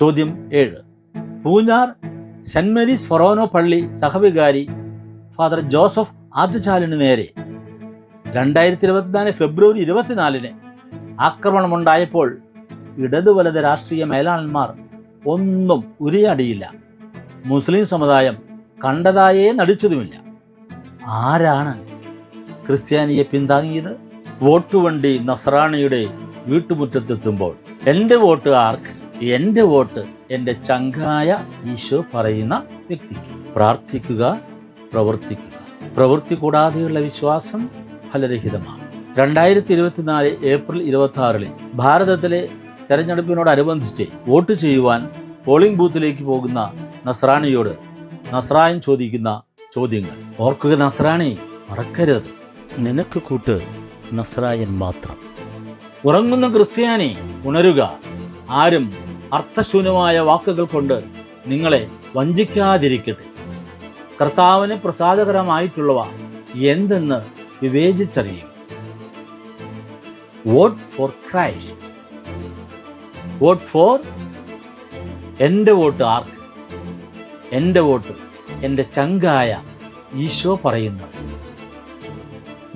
ചോദ്യം ഏഴ്. Poonjar saint Mary's ഫൊറോനോ പള്ളി സഹവികാരി ഫാദർ ജോസഫ് ആദ്യചാലിന് നേരെ രണ്ടായിരത്തി ഇരുപത്തിനാല് ഫെബ്രുവരി ഇരുപത്തിനാലിന് ആക്രമണമുണ്ടായപ്പോൾ ഇടതുവലത് രാഷ്ട്രീയ മേലാളന്മാർ ഒന്നും ഉരിയാടിയില്ല. മുസ്ലിം സമുദായം കണ്ടതായേ നടിച്ചതുമില്ല. ആരാണ് ക്രിസ്ത്യാനിയെ പിന്താങ്ങിയത്? വോട്ട് വണ്ടി നസറാണിയുടെ വീട്ടുമുറ്റത്തെത്തുമ്പോൾ എന്റെ വോട്ട് ആർക്ക്? എന്റെ വോട്ട് എന്റെ ചങ്കായ ഈശോ പറയുന്ന വ്യക്തിക്ക്. പ്രാർത്ഥിക്കുക പ്രവർത്തിക്കുക. പ്രവൃത്തി കൂടാതെയുള്ള വിശ്വാസം ഫലരഹിതമാണ്. രണ്ടായിരത്തി ഇരുപത്തിനാല് ഏപ്രിൽ ഇരുപത്തി ആറിലെ ഭാരതത്തിലെ തെരഞ്ഞെടുപ്പിനോടനുബന്ധിച്ച് വോട്ട് ചെയ്യുവാൻ പോളിംഗ് ബൂത്തിലേക്ക് പോകുന്ന നസ്രാണിയോട് നസ്രായൻ ചോദിക്കുന്ന ചോദ്യങ്ങൾ. ഓർക്കുക നസ്രാണി മറക്കരുത്. നിനക്ക് കൂട്ട് നസ്രായൻ മാത്രം. ഉറങ്ങുന്ന ക്രിസ്ത്യാനി ഉണരുക. ആരും അർത്ഥശൂന്യമായ വാക്കുകൾ കൊണ്ട് നിങ്ങളെ വഞ്ചിക്കാതിരിക്കട്ടെ. കർത്താവിന് പ്രസാദകരമായിട്ടുള്ളവ എന്തെന്ന് വിവേചിച്ചറിയും vote for Christ. Vote for എന്റെ വോട്ട് ആർക്ക്? എന്റെ വോട്ട് എന്റെ ചങ്കായ ഈശോ പറയുന്നു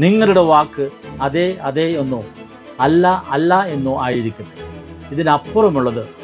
നിങ്ങളുടെ വാക്ക് അതെ അതെ എന്നോ അല്ല അല്ല എന്നോ ആയിരിക്കട്ടെ. ഇതിനപ്പുറമുള്ളത്